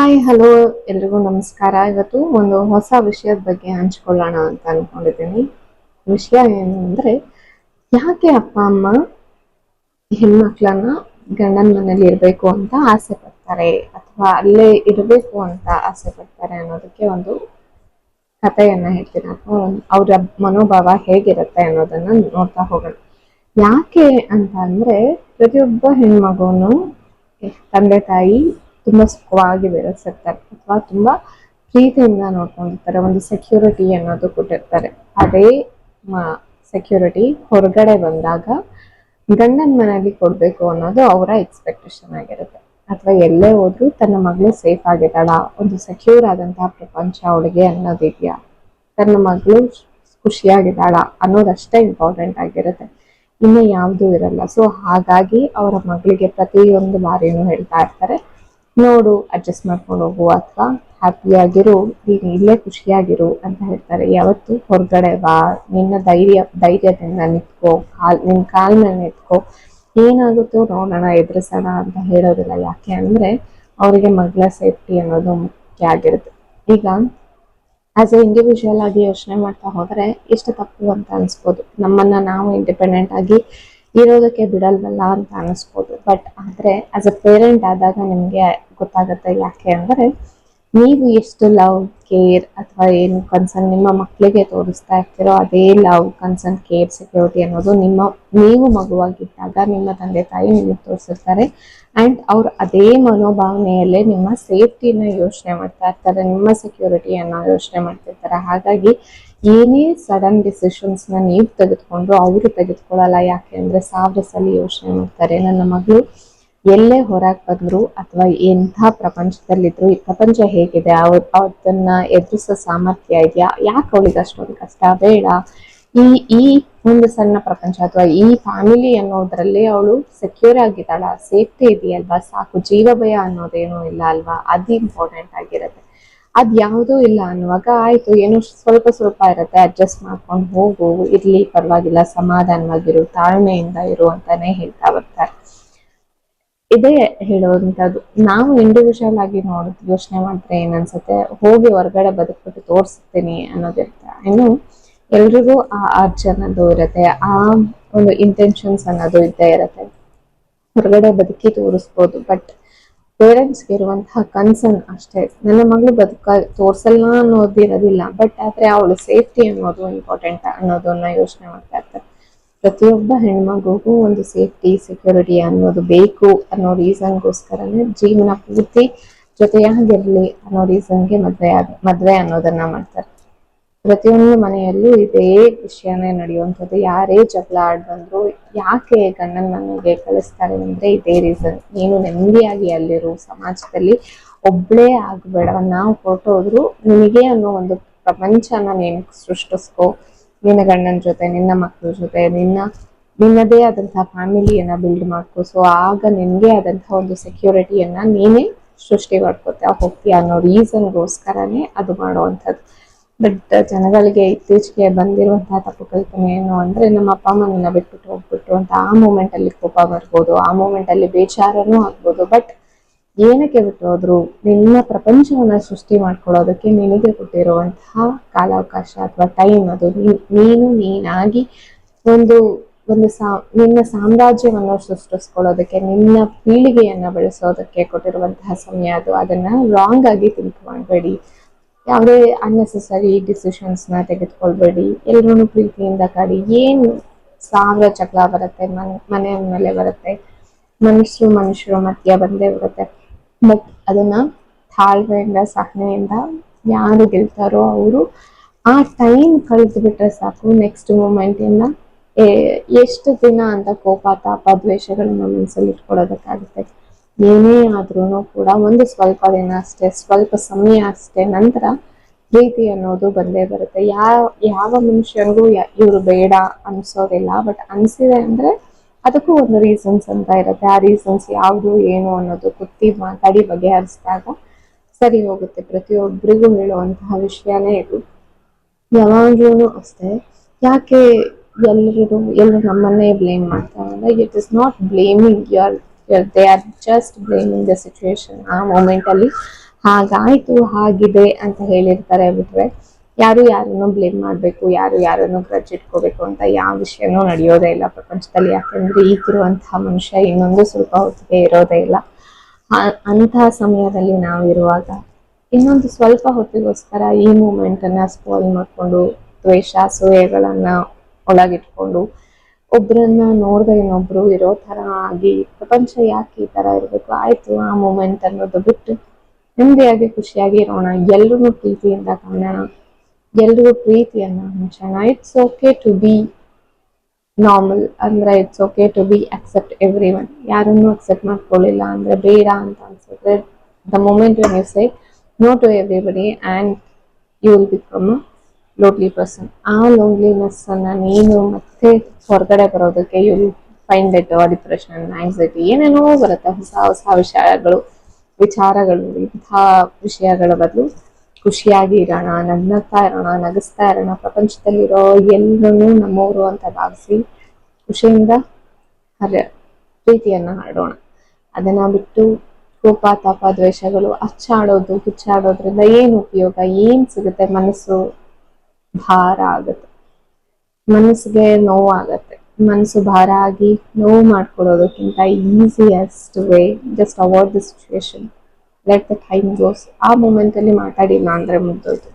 Hi, hello, ಎಲ್ರಿಗೂ ನಮಸ್ಕಾರ. ಇವತ್ತು ಒಂದು ಹೊಸ ವಿಷಯದ ಬಗ್ಗೆ ಹಂಚ್ಕೊಳ್ಳೋಣ ಅಂತ ಅನ್ಕೊಂಡಿದ್ದೀನಿ. ವಿಷಯ ಏನು ಅಂದ್ರೆ, ಯಾಕೆ ಅಪ್ಪ, ಅಮ್ಮ, ಹೆಣ್ಮಕ್ಳನ್ನ ಗಂಡನ ಮನೇಲಿ ಇರಬೇಕು ಅಂತ ಆಸೆ ಪಡ್ತಾರೆ ಅಥವಾ ಅಲ್ಲೇ ಇರಬೇಕು ಅಂತ ಆಸೆ ಪಡ್ತಾರೆ ಅನ್ನೋದಕ್ಕೆ ಒಂದು ಕಥೆಯನ್ನ ಹೇಳ್ತೀನಿ. ಅಥವಾ ಅವರ ಮನೋಭಾವ ಹೇಗಿರುತ್ತೆ ಅನ್ನೋದನ್ನ ನೋಡ್ತಾ ಹೋಗೋಣ. ಯಾಕೆ ಅಂತ ಅಂದ್ರೆ, ಪ್ರತಿಯೊಬ್ಬ ಹೆಣ್ಮಗುನು, ತಂದೆ ತಾಯಿ ತುಂಬಾ ಸುಖವಾಗಿ ಬೆಳೆಸಿರ್ತಾರೆ ಅಥವಾ ತುಂಬಾ ಪ್ರೀತಿಯಿಂದ ನೋಡ್ಕೊಂಡಿರ್ತಾರೆ, ಒಂದು ಸೆಕ್ಯೂರಿಟಿ ಅನ್ನೋದು ಕೊಟ್ಟಿರ್ತಾರೆ. ಅದೇ ಸೆಕ್ಯೂರಿಟಿ ಹೊರಗಡೆ ಬಂದಾಗ ಗಂಡನ ಮನೆಯಲ್ಲಿ ಕೊಡ್ಬೇಕು ಅನ್ನೋದು ಅವರ ಎಕ್ಸ್ಪೆಕ್ಟೇಷನ್ ಆಗಿರುತ್ತೆ. ಅಥವಾ ಎಲ್ಲೇ ಹೋದ್ರು ತನ್ನ ಮಗಳು ಸೇಫ್ ಆಗಿದ್ದಾಳ, ಒಂದು ಸೆಕ್ಯೂರ್ ಆದಂತಹ ಪ್ರಪಂಚ ಅವಳಿಗೆ ಅನ್ನೋದಿದೆಯಾ? ತನ್ನ ಮಗಳು ಖುಷಿಯಾಗಿದ್ದಾಳ ಅನ್ನೋದಷ್ಟೇ ಇಂಪಾರ್ಟೆಂಟ್ ಆಗಿರುತ್ತೆ. ಇನ್ನೂ ಯಾವುದೂ ಇರಲ್ಲ. ಸೊ ಹಾಗಾಗಿ ಅವರ ಮಗಳಿಗೆ ಪ್ರತಿಯೊಂದು ಬಾರಿನೂ ಹೇಳ್ತಾ ಇರ್ತಾರೆ ನೋಡು ಅಡ್ಜಸ್ಟ್ ಮಾಡ್ಕೊಂಡು ಹೋಗು, ಅಥವಾ ಹ್ಯಾಪಿಯಾಗಿರು ನೀನು ಇಲ್ಲೇ ಖುಷಿಯಾಗಿರು ಅಂತ ಹೇಳ್ತಾರೆ. ಯಾವತ್ತು ಹೊರಗಡೆ ಬಾ, ನಿನ್ನ ಧೈರ್ಯ, ಧೈರ್ಯದಿಂದ ನಿಂತ್ಕೋ, ಕಾಲ್, ನಿನ್ನ ಕಾಲ್ ಮೇಲೆ ನಿಂತ್ಕೋ. ಏನಾಗುತ್ತೋ ನೋಡೋಣ, ಎದುರಿಸೋಣ ಅಂತ ಹೇಳೋದಿಲ್ಲ. ಯಾಕೆ ಅಂದ್ರೆ ಅವರಿಗೆ ಮಗಳ ಸೇಫ್ಟಿ ಅನ್ನೋದು ಮುಖ್ಯ ಆಗಿರುತ್ತೆ. ಈಗ ಆಸ್ ಎ ಇಂಡಿವಿಜುವಲ್ ಆಗಿ ಯೋಚನೆ ಮಾಡ್ತಾ ಹೋದ್ರೆ ಎಷ್ಟು ತಪ್ಪು ಅಂತ ಅನ್ಸ್ಬೋದು. ನಮ್ಮನ್ನ ನಾವು ಇಂಡಿಪೆಂಡೆಂಟ್ ಆಗಿ ಇರೋದಕ್ಕೆ ಬಿಡಲ್ವಲ್ಲ ಅಂತ ಅನಿಸ್ಬೋದು. ಬಟ್ ಆದ್ರೆ ಆಸ್ ಅ ಪೇರೆಂಟ್ ಆದಾಗ ನಿಮಗೆ ಗೊತ್ತಾಗುತ್ತೆ ಯಾಕೆ ಅಂದರೆ ನೀವು ಎಷ್ಟು ಲವ್ ಕೇರ್ ಅಥವಾ ಏನು ಕನ್ಸರ್ನ್ ನಿಮ್ಮ ಮಕ್ಕಳಿಗೆ ತೋರಿಸ್ತಾ ಇರ್ತೀರೋ ಅದೇ ಲವ್ ಕನ್ಸರ್ನ್ ಕೇರ್ ಸೆಕ್ಯೂರಿಟಿ ಅನ್ನೋದು ನಿಮ್ಮ, ನೀವು ಮಗುವಾಗಿದ್ದಾಗ ನಿಮ್ಮ ತಂದೆ ತಾಯಿ ನಿಮಗೆ ತೋರಿಸಿರ್ತಾರೆ. ಅಂಡ್ ಅವ್ರು ಅದೇ ಮನೋಭಾವನೆಯಲ್ಲೇ ನಿಮ್ಮ ಸೇಫ್ಟಿನ ಯೋಚನೆ ಮಾಡ್ತಾ ಇರ್ತಾರೆ, ನಿಮ್ಮ ಸೆಕ್ಯೂರಿಟಿಯನ್ನು ಯೋಚನೆ ಮಾಡ್ತಿರ್ತಾರೆ. ಹಾಗಾಗಿ ಏನೇ ಸಡನ್ ಡಿಸಿಷನ್ಸ್ನ ನೀವು ತೆಗೆದುಕೊಂಡ್ರು ಅವರು ತೆಗೆದುಕೊಳ್ಳಲ್ಲ. ಯಾಕೆ ಅಂದ್ರೆ ಸಾವಿರ ಸಲ ಯೋಚನೆ ಮಾಡ್ತಾರೆ. ನನ್ನ ಮಗಳು ಎಲ್ಲೇ ಹೊರಗೆ ಬಂದ್ರು ಅಥವಾ ಎಂಥ ಪ್ರಪಂಚದಲ್ಲಿದ್ರು ಈ ಪ್ರಪಂಚ ಹೇಗಿದೆ ಅವ್ರ ಅದನ್ನ ಎದುರಿಸೋ ಸಾಮರ್ಥ್ಯ ಇದೆಯಾ? ಯಾಕೆ ಅವಳಿಗೆ ಅಷ್ಟೊಂದು ಕಷ್ಟ? ಬೇಡ. ಈ ಈ ಒಂದು ಸಣ್ಣ ಪ್ರಪಂಚ ಅಥವಾ ಈ ಫ್ಯಾಮಿಲಿ ಅನ್ನೋದ್ರಲ್ಲಿ ಅವಳು ಸೆಕ್ಯೂರ್ ಆಗಿದ್ದಾಳ? ಸೇಫ್ಟಿ ಇದೆಯಲ್ವಾ? ಸಾಕು. ಜೀವ ಭಯ ಅನ್ನೋದೇನೂ ಇಲ್ಲ ಅಲ್ವಾ? ಅದು ಇಂಪಾರ್ಟೆಂಟ್ ಆಗಿರುತ್ತೆ. ಅದ್ ಯಾವುದೂ ಇಲ್ಲ ಅನ್ನುವಾಗ ಆಯ್ತು, ಏನು ಸ್ವಲ್ಪ ಸ್ವಲ್ಪ ಇರುತ್ತೆ ಅಡ್ಜಸ್ಟ್ ಮಾಡ್ಕೊಂಡು ಹೋಗು, ಇರ್ಲಿ ಪರವಾಗಿಲ್ಲ, ಸಮಾಧಾನವಾಗಿರು, ತಾಳ್ಮೆಯಿಂದ ಇರು ಅಂತಾನೆ ಹೇಳ್ತಾ ಬರ್ತಾರೆ. ಇದೇ ಹೇಳುವಂಥದ್ದು. ನಾವು ಇಂಡಿವಿಜುವಲ್ ಆಗಿ ನೋಡ್ ಯೋಚನೆ ಮಾಡಿದ್ರೆ ಏನನ್ಸುತ್ತೆ? ಹೋಗಿ ಹೊರಗಡೆ ಬದುಕ್ಬಿಟ್ಟು ತೋರಿಸ್ತೀನಿ ಅನ್ನೋದಿರುತ್ತೆ ಇನ್ನು ಎಲ್ರಿಗೂ ಆ ಅರ್ಜ್ ಅನ್ನೋದು ಇರುತ್ತೆ, ಆ ಒಂದು ಇಂಟೆನ್ಷನ್ಸ್ ಅನ್ನೋದು ಇದ್ದೇ ಇರುತ್ತೆ. ಹೊರಗಡೆ ಬದುಕಿ ತೋರಿಸ್ಬೋದು ಬಟ್ ಪೇರೆಂಟ್ಸ್ಗೆ ಇರುವಂತಹ ಕನ್ಸರ್ನ್ ಅಷ್ಟೇ. ನನ್ನ ಮಗಳು ಬದುಕ ತೋರ್ಸಲ್ಲ ಅನ್ನೋದಿರೋದಿಲ್ಲ ಬಟ್ ಆದ್ರೆ ಅವಳು ಸೇಫ್ಟಿ ಅನ್ನೋದು ಇಂಪಾರ್ಟೆಂಟ್ ಅನ್ನೋದನ್ನ ಯೋಚನೆ ಮಾಡ್ತಾ ಇರ್ತಾರೆ. ಪ್ರತಿಯೊಬ್ಬ ಹೆಣ್ಮಗುಗೂ ಒಂದು ಸೇಫ್ಟಿ ಸೆಕ್ಯೂರಿಟಿ ಅನ್ನೋದು ಬೇಕು ಅನ್ನೋ ರೀಸನ್ಗೋಸ್ಕರನೇ ಜೀವನ ಪೂರ್ತಿ ಜೊತೆಯಾಗಿರ್ಲಿ ಅನ್ನೋ ರೀಸನ್ಗೆ ಮದ್ವೆ ಆಗ ಮದ್ವೆ ಅನ್ನೋದನ್ನ ಮಾಡ್ತಾರೆ. ಪ್ರತಿಯೊಂದು ಮನೆಯಲ್ಲೂ ಇದೇ ವಿಷಯನೇ ನಡೆಯುವಂಥದ್ದು. ಯಾರೇ ಜಗಳ ಆಡ್ ಬಂದ್ರು ಯಾಕೆ ಗಂಡನ ಮನೆಗೆ ಕಳಿಸ್ತಾರೆ ಅಂದ್ರೆ ಇದೇ ರೀಸನ್ ನೀನು ನೆಮ್ಮದಿಯಾಗಿ ಅಲ್ಲಿರು. ಸಮಾಜದಲ್ಲಿ ಒಬ್ಳೇ ಆಗ್ಬೇಡ. ನಾವು ಹೊರಟೋದ್ರು ನಿನಗೆ ಅನ್ನೋ ಒಂದು ಪ್ರಪಂಚನ ನೀನು ಸೃಷ್ಟಿಸ್ಕೋ. ನಿನ್ನ ಗಂಡನ ಜೊತೆ, ನಿನ್ನ ಮಕ್ಕಳ ಜೊತೆ, ನಿನ್ನ, ನಿನ್ನದೇ ಆದಂತಹ ಫ್ಯಾಮಿಲಿಯನ್ನ ಬಿಲ್ಡ್ ಮಾಡ್ಕೋ. ಸೊ ಆಗ ನಿನ್ಗೆ ಆದಂತಹ ಒಂದು ಸೆಕ್ಯೂರಿಟಿಯನ್ನ ನೀನೇ ಸೃಷ್ಟಿ ಮಾಡ್ಕೋತಾ ಹೋಗ್ತೀಯ ಅನ್ನೋ ರೀಸನ್ಗೋಸ್ಕರನೇ ಅದು ಮಾಡುವಂಥದ್ದು. ಬಟ್ ಜನಗಳಿಗೆ ಇತ್ತೀಚೆಗೆ ಬಂದಿರುವಂತಹ ತಪ್ಪು ಕಲ್ಪನೆ ಏನು ಅಂದ್ರೆ ನಮ್ಮ ಅಪ್ಪ ಅಮ್ಮನ ಬಿಟ್ಬಿಟ್ಟು ಹೋಗ್ಬಿಟ್ಟು ಅಂತ ಆ ಮೂಮೆಂಟ್ ಅಲ್ಲಿ ಕೋಪ ಬರ್ಬೋದು, ಆ ಮೂಮೆಂಟ್ ಅಲ್ಲಿ ಬೇಚಾರನೂ ಆಗ್ಬೋದು. ಬಟ್ ಏನಕ್ಕೆ ಬಿಟ್ಟು ಹೋದ್ರು? ನಿನ್ನ ಪ್ರಪಂಚವನ್ನ ಸೃಷ್ಟಿ ಮಾಡ್ಕೊಳ್ಳೋದಕ್ಕೆ ನಿನಗೆ ಕೊಟ್ಟಿರುವಂತಹ ಕಾಲಾವಕಾಶ ಅಥವಾ ಟೈಮ್ ಅದು. ನೀನು ನೀನಾಗಿ ಒಂದು ಒಂದು ಸಾ, ನಿನ್ನ ಸಾಮ್ರಾಜ್ಯವನ್ನು ಸೃಷ್ಟಿಸ್ಕೊಳ್ಳೋದಕ್ಕೆ, ನಿನ್ನ ಪೀಳಿಗೆಯನ್ನ ಬೆಳೆಸೋದಕ್ಕೆ ಕೊಟ್ಟಿರುವಂತಹ ಸಮಯ ಅದು. ಅದನ್ನ ರಾಂಗ್ ಆಗಿ ತಿಂಕ್ ಮಾಡಬೇಡಿ. ಯಾವುದೇ ಅನ್ನೆಸೆಸರಿ ಡಿಸಿಷನ್ಸ್ನ ತೆಗೆದುಕೊಳ್ಬೇಡಿ. ಎಲ್ಲರೂ ಪ್ರೀತಿಯಿಂದ ಕಾಡಿ. ಏನು ಸಾವಿರ ಚಕ್ಲ ಬರುತ್ತೆ, ಮನೆ ಮನೆ ಮೇಲೆ ಬರುತ್ತೆ ಮನುಷ್ಯರು ಮನುಷ್ಯರು ಮಧ್ಯ ಬಂದೇ ಬರುತ್ತೆ. ಬಟ್ ಅದನ್ನ ತಾಳ್ಮೆಯಿಂದ, ಸಹನೆಯಿಂದ ಯಾರು ಗೆಲ್ತಾರೋ ಅವರು ಆ ಟೈಮ್ ಕಳೆದು ಬಿಟ್ರೆ ಸಾಕು ನೆಕ್ಸ್ಟ್ ಮೂಮೆಂಟಿಂದ ಎಷ್ಟು ದಿನ ಅಂತ ಕೋಪ, ತಾಪ, ದ್ವೇಷಗಳನ್ನ ಮನಸ್ಸಲ್ಲಿ ಇಟ್ಕೊಳ್ಳೋದಕ್ಕಾಗುತ್ತೆ ಏನೇ ಆದ್ರೂ ಕೂಡ ಒಂದು ಸ್ವಲ್ಪ ದಿನ ಅಷ್ಟೇ, ಸ್ವಲ್ಪ ಸಮಯ ಅಷ್ಟೇ, ನಂತರ ಪ್ರೀತಿ ಅನ್ನೋದು ಬಂದೇ ಬರುತ್ತೆ. ಯಾವ ಯಾವ ಮನುಷ್ಯನಿಗೂ ಇವರು ಬೇಡ ಅನ್ಸೋದಿಲ್ಲ ಬಟ್ ಅನ್ಸಿದೆ ಅಂದ್ರೆ ಅದಕ್ಕೂ ಒಂದು ರೀಸನ್ಸ್ ಅಂತ ಇರುತ್ತೆ. ಆ ರೀಸನ್ಸ್ ಯಾವುದು, ಏನು ಅನ್ನೋದು ಕುತ್ತಿ ಮಾತಾಡಿ ಬಗೆಹರಿಸಿದಾಗ ಸರಿ ಹೋಗುತ್ತೆ. ಪ್ರತಿಯೊಬ್ಬರಿಗೂ ಹೇಳುವಂತಹ ವಿಷಯನೇ ಇದು. ಯಾವಾಗ್ಲೂ ಅಷ್ಟೇ. ಯಾಕೆ ಎಲ್ಲರೂ ಎಲ್ಲರೂ ನಮ್ಮನ್ನೇ ಬ್ಲೇಮ್ ಮಾಡ್ತಾರೆ ಅಂದ್ರೆ it is not blaming you're they are just blaming the situation ಆ ಮೂಮೆಂಟ್ ಅಲ್ಲಿ. ಹಾಗಾಯ್ತು, ಹಾಗಿದೆ ಅಂತ ಹೇಳಿರ್ತಾರೆ ಬಿಟ್ರೆ, ಯಾರು ಯಾರನ್ನು ಬ್ಲೇಮ್ ಮಾಡಬೇಕು, ಯಾರು ಯಾರನ್ನು ಗ್ರಜ್ ಇಟ್ಕೋಬೇಕು ಅಂತ ಯಾವ ವಿಷಯನೂ ನಡೆಯೋದೇ ಇಲ್ಲ ಪ್ರಪಂಚದಲ್ಲಿ. ಯಾಕಂದ್ರೆ ಈಗಿರುವಂತಹ ಮನುಷ್ಯ ಇನ್ನೊಂದು ಸ್ವಲ್ಪ ಹೊತ್ತಿಗೆ ಇರೋದೇ ಇಲ್ಲ. ಅಂತಹ ಸಮಯದಲ್ಲಿ ನಾವಿರುವಾಗ ಇನ್ನೊಂದು ಸ್ವಲ್ಪ ಹೊತ್ತಿಗೋಸ್ಕರ ಈ ಮೂಮೆಂಟ್ ಅನ್ನ ಮಾಡಿಕೊಂಡು ಮಾಡ್ಕೊಂಡು ದ್ವೇಷ ಸೂಹೆಗಳನ್ನ ಒಳಗಿಟ್ಕೊಂಡು ಒಬ್ರನ್ನ ನೋಡ್ದೆ ಇನ್ನೊಬ್ರು ಇರೋ ತರ ಆಗಿ, ಪ್ರಪಂಚ ಯಾಕೆ ಈ ತರ ಇರಬೇಕು? ಆಯ್ತು, ಆ ಮೂಮೆಂಟ್ ಅನ್ನೋದು ಬಿಟ್ಟು ನೆಮ್ಮದಿಯಾಗಿ, ಖುಷಿಯಾಗಿ ಇರೋಣ. ಎಲ್ರಿಗೂ ಪ್ರೀತಿಯಿಂದ ಕಾಣೋಣ, ಎಲ್ರಿಗೂ ಪ್ರೀತಿಯನ್ನ ಹಂಚೋಣ. It's okay to be normal ಅಂದ್ರೆ it's okay to be accept everyone ಯಾರನ್ನು ಅಕ್ಸೆಪ್ಟ್ ಮಾಡ್ಕೊಳ್ಳಿಲ್ಲ ಅಂದ್ರೆ ಬೇಡ ಅಂತ ಅನ್ಸುತ್ತೆ. The moment you say no to everybody and you will become lonely person ಆ ಲೋನ್ಲಿನೆಸ್ ಅನ್ನ ನೀನು ಮತ್ತೆ ಹೊರಗಡೆ ಬರೋದಕ್ಕೆ you find it depression anxiety ಏನೇನೋ ಬರುತ್ತೆ. ಹೊಸ ಹೊಸ ವಿಷಯಗಳು, ವಿಚಾರಗಳು ಇಂತಹ ವಿಷಯಗಳ ಬದಲು ಖುಷಿಯಾಗಿ ಇರೋಣ ನಗ್ನಗ್ತಾ ಇರೋಣ, ನಗಿಸ್ತಾ ಇರೋಣ. ಪ್ರಪಂಚದಲ್ಲಿರೋ ಎಲ್ಲರೂ ನಮ್ಮವರು ಅಂತ ಭಾವಿಸಿ ಖುಷಿಯಿಂದ ಹರ ಪ್ರೀತಿಯನ್ನ ಹಾಡೋಣ ಅದನ್ನ ಬಿಟ್ಟು ಕೋಪ, ತಾಪ, ದ್ವೇಷಗಳು ಅಚ್ಚಾಡೋದು, ಹುಚ್ಚಾಡೋದ್ರಿಂದ ಏನು ಉಪಯೋಗ? ಏನ್ ಸಿಗುತ್ತೆ? ಮನಸ್ಸು ಭಾರ ಆಗುತ್ತೆ. ಮನಸ್ಸಿಗೆ ನೋವಾಗತ್ತೆ ಮನಸ್ಸು ಭಾರ ಆಗಿ ನೋವು ಮಾಡ್ಕೊಳ್ಳೋದಕ್ಕಿಂತ easiest way just avoid the situation let the time goes ಆ ಮೂಮೆಂಟಲ್ಲಿ ಮಾತಾಡಿಲ್ಲ ಅಂದ್ರೆ ಮುಗ್ದೋಯ್ತು.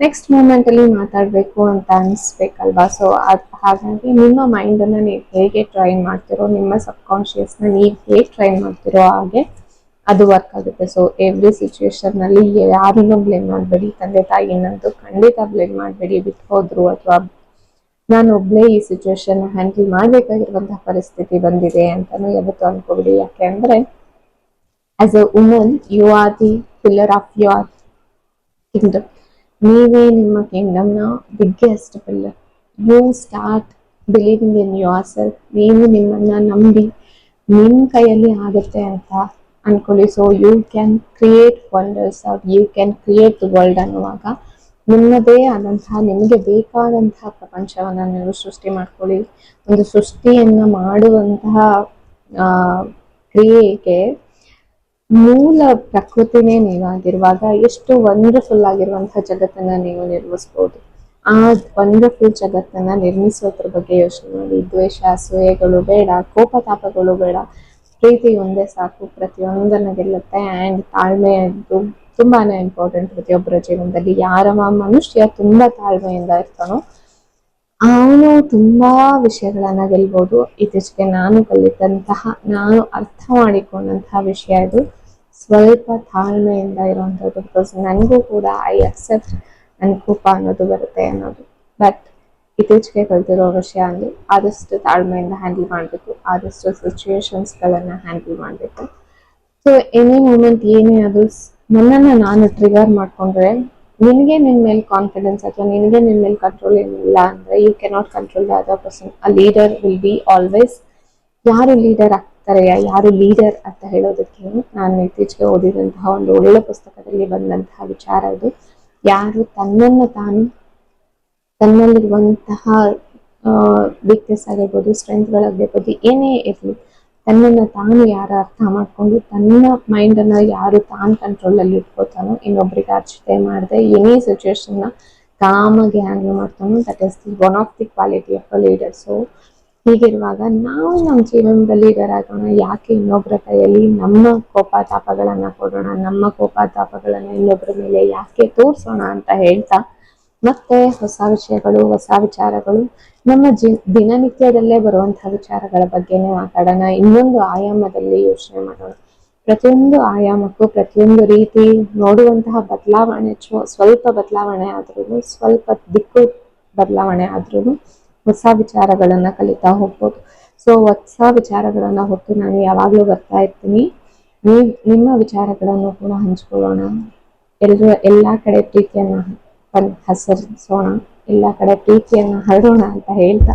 ನೆಕ್ಸ್ಟ್ ಮೂಮೆಂಟಲ್ಲಿ ಮಾತಾಡ್ಬೇಕು ಅಂತ ಅನಿಸ್ಬೇಕಲ್ವಾ? ಸೊ ಅದು ಹಾಗಾಗಿ ನಿಮ್ಮ ಮೈಂಡ್ ಅನ್ನ ನೀವು ಹೇಗೆ ಟ್ರೈನ್ ಮಾಡ್ತಿರೋ, ನಿಮ್ಮ ಸಬ್ಕಾನ್ಷಿಯಸ್ನ ನೀವು ಹೇಗೆ ಟ್ರೈನ್ ಮಾಡ್ತಿರೋ ಹಾಗೆ ಅದು ವರ್ಕ್ ಆಗುತ್ತೆ. ಸೊ ಎವ್ರಿ ಸಿಚುವೇಶನ್ನಲ್ಲಿ ಯಾರನ್ನು ಬ್ಲೇಮ್ ಮಾಡಬೇಡಿ. ತಂದೆ ತಾಯಿನಂತೂ ಖಂಡಿತ ಬ್ಲೇಮ್ ಮಾಡಬೇಡಿ. ಬಿಟ್ಟು ಹೋದ್ರು ಅಥವಾ ನಾನು ಒಬ್ಳೇ ಈ ಸಿಚುವೇಶನ್ ಹ್ಯಾಂಡಲ್ ಮಾಡ್ಬೇಕಾಗಿರುವಂತಹ ಪರಿಸ್ಥಿತಿ ಬಂದಿದೆ ಅಂತಾನು ಯಾವತ್ತು ಅನ್ಕೋಬಿಡಿ. ಯಾಕೆ ಅಂದ್ರೆ as a woman you are the pillar of your kingdom ನೀವೇ ನಿಮ್ಮ ಕಿಂಗ್ಡಮ್ನ biggest pillar you start believing in yourself ನೀವು ನಿಮ್ಮನ್ನ ನಂಬಿ ನಿಮ್ಮ ಕೈಯಲ್ಲಿ ಆಗುತ್ತೆ ಅಂತ ಅನ್ಕೊಳ್ಳಿ. So you can create wonders or you can create the world ಅನ್ನುವಾಗ ನಿಮ್ಮದೇ ಆದಂತಹ, ನಿಮಗೆ ಬೇಕಾದಂತಹ ಪ್ರಪಂಚವನ್ನ ನೀವು ಸೃಷ್ಟಿ ಮಾಡ್ಕೊಳ್ಳಿ. ಒಂದು ಸೃಷ್ಟಿಯನ್ನ ಮಾಡುವಂತಹ ಕ್ರಿಯೆಗೆ ಮೂಲ ಪ್ರಕೃತಿನೇ ನೀವಾಗಿರುವಾಗ ಎಷ್ಟು ವಂಡರ್ಫುಲ್ ಆಗಿರುವಂತಹ ಜಗತ್ತನ್ನ ನೀವು ನಿರ್ಮಿಸ್ಬೋದು. ಆ ವಂಡರ್ಫುಲ್ ಜಗತ್ತನ್ನ ನಿರ್ಮಿಸೋದ್ರ ಬಗ್ಗೆ ಯೋಚನೆ ಮಾಡಿ. ದ್ವೇಷ, ಅಸೂಯೆಗಳು ಬೇಡ ಕೋಪತಾಪಗಳು ಬೇಡ. ಪ್ರೀತಿ ಒಂದೇ ಸಾಕು ಪ್ರತಿಯೊಂದನ್ನ ಗೆಲ್ಲುತ್ತೆ ಆ್ಯಂಡ್ ತಾಳ್ಮೆ ಅಂತೂ ತುಂಬಾನೇ ಇಂಪಾರ್ಟೆಂಟ್ ಪ್ರತಿಯೊಬ್ಬರ ಜೀವನದಲ್ಲಿ. ಯಾರ ಮನುಷ್ಯ ತುಂಬಾ ತಾಳ್ಮೆಯಿಂದ ಇರ್ತಾನೋ, ಅವನು ತುಂಬಾ ವಿಷಯಗಳನ್ನ ಗೆಲ್ಬೋದು. ಇತ್ತೀಚೆಗೆ ನಾನು ಕಲಿತಂತಹ, ನಾನು ಅರ್ಥ ಮಾಡಿಕೊಂಡಂತಹ ವಿಷಯ ಇದು. ಸ್ವಲ್ಪ ತಾಳ್ಮೆಯಿಂದ ಇರುವಂಥದ್ದು ಬಿಕಾಸ್ ನನಗೂ ಕೂಡ ಐ ಅಕ್ಸೆಪ್ಟ್ ನನ್ನ ಕೋಪ ಅನ್ನೋದು ಬರುತ್ತೆ ಅನ್ನೋದು. ಬಟ್ ಇತ್ತೀಚೆಗೆ ಕಲ್ತಿರೋ ವಿಷಯ ಅಂದರೆ ಆದಷ್ಟು ತಾಳ್ಮೆಯಿಂದ ಹ್ಯಾಂಡಲ್ ಮಾಡಬೇಕು, ಆದಷ್ಟು ಸಿಚುವೇಶನ್ಸ್ಗಳನ್ನ ಹ್ಯಾಂಡಲ್ ಮಾಡಬೇಕು. ಸೊ ಎನಿ ಮೂಮೆಂಟ್ ಏನೇ ಅದು ನನ್ನನ್ನು ನಾನು ಟ್ರಿಗರ್ ಮಾಡ್ಕೊಂಡ್ರೆ ನಿನಗೆ ನಿನ್ನ ಮೇಲೆ ಕಾನ್ಫಿಡೆನ್ಸ್ ಅಥವಾ ನಿನಗೆ ನಿನ್ನ ಮೇಲೆ ಕಂಟ್ರೋಲ್ ಏನಿಲ್ಲ ಅಂದ್ರೆ you cannot control the other person a leader will be always ಯಾರು ಲೀಡರ್ ಆಗ್ತಾರೆ, ಯಾರು ಲೀಡರ್ ಅಂತ ಹೇಳೋದಕ್ಕೆ ನಾನು ಇತ್ತೀಚೆಗೆ ಓದಿದಂತಹ ಒಂದು ಒಳ್ಳೆಯ ಪುಸ್ತಕದಲ್ಲಿ ಬಂದಂತಹ ವಿಚಾರ ಇದು. ಯಾರು ತನ್ನನ್ನು ತಾನು ತನ್ನಲ್ಲಿರುವಂತಹ ವೀಕ್ನೆಸ್ ಆಗಿರ್ಬೋದು ಸ್ಟ್ರೆಂತ್ಗಳಾಗಿರ್ಬೋದು ಏನೇ ಇರಲಿ, ತನ್ನನ್ನು ತಾನು ಯಾರು ಅರ್ಥ ಮಾಡ್ಕೊಂಡು, ತನ್ನ ಮೈಂಡನ್ನು ಯಾರು ತಾನು ಕಂಟ್ರೋಲಲ್ಲಿ ಇಟ್ಕೋತಾನೋ ಇನ್ನೊಬ್ರಿಗೆ ಅರ್ಚತೆ ಮಾಡದೆ ಎನಿ ಸಿಚುವೇಶನ್ನ ಕಾಮಾಗಿ ಹ್ಯಾಂಡಲ್ ಮಾಡ್ತಾನೋ that is the one of the quality of a leader so ಹೀಗಿರುವಾಗ ನಾವು ನಮ್ಮ ಜೀವನದ ಲೀಡರ್ ಆಗೋಣ ಯಾಕೆ ಇನ್ನೊಬ್ಬರ ಕೈಯಲ್ಲಿ ನಮ್ಮ ಕೋಪ ತಾಪಗಳನ್ನ ಕೊಡೋಣ, ನಮ್ಮ ಕೋಪ ತಾಪಗಳನ್ನ ಇನ್ನೊಬ್ಬರ ಮೇಲೆ ಯಾಕೆ ತೋರಿಸೋಣ ಅಂತ ಹೇಳ್ತಾ ಮತ್ತೆ ಹೊಸ ವಿಷಯಗಳು, ಹೊಸ ವಿಚಾರಗಳು, ನಮ್ಮ ಜಿ, ದಿನನಿತ್ಯದಲ್ಲೇ ಬರುವಂತಹ ವಿಚಾರಗಳ ಬಗ್ಗೆನೇ ಮಾತಾಡೋಣ. ಇನ್ನೊಂದು ಆಯಾಮದಲ್ಲಿ ಯೋಚನೆ ಮಾಡೋಣ. ಪ್ರತಿಯೊಂದು ಆಯಾಮಕ್ಕೂ ಪ್ರತಿಯೊಂದು ರೀತಿ ನೋಡುವಂತಹ ಬದಲಾವಣೆ ಸ್ವಲ್ಪ ಬದಲಾವಣೆ ಆದ್ರೂ ಸ್ವಲ್ಪ ದಿಕ್ಕು ಬದಲಾವಣೆ ಆದ್ರೂ ಹೊಸ ವಿಚಾರಗಳನ್ನ ಕಲಿತಾ ಹೋಗ್ಬೋದು. ಸೊ, ಹೊಸ ವಿಚಾರಗಳನ್ನ ಹೊತ್ತು ನಾನು ಯಾವಾಗಲೂ ಬರ್ತಾ ಇರ್ತೀನಿ. ನೀವು, ನಿಮ್ಮ ವಿಚಾರಗಳನ್ನು ಕೂಡ ಹಂಚ್ಕೊಳ್ಳೋಣ. ಎಲ್ರು, ಎಲ್ಲಾ ಕಡೆ ಪ್ರೀತಿಯನ್ನ ಹಸರಿಸೋಣ ಎಲ್ಲ ಕಡೆ ಪ್ರೀತಿಯನ್ನು ಹರಡೋಣ ಅಂತ ಹೇಳ್ತಾ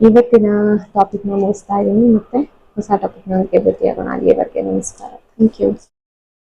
ಇವತ್ತಿನ ಟಾಪಿಕ್ನ ಮುಗಿಸ್ತಾ ಇದ್ದೀನಿ. ಮತ್ತೆ ಹೊಸ ಟಾಪಿಕ್ನೊಂದಿಗೆ ಭೇಟಿಯಾಗೋಣ. ಅಲ್ಲಿಯವರೆಗೆ ನಮಸ್ಕಾರ. Thank you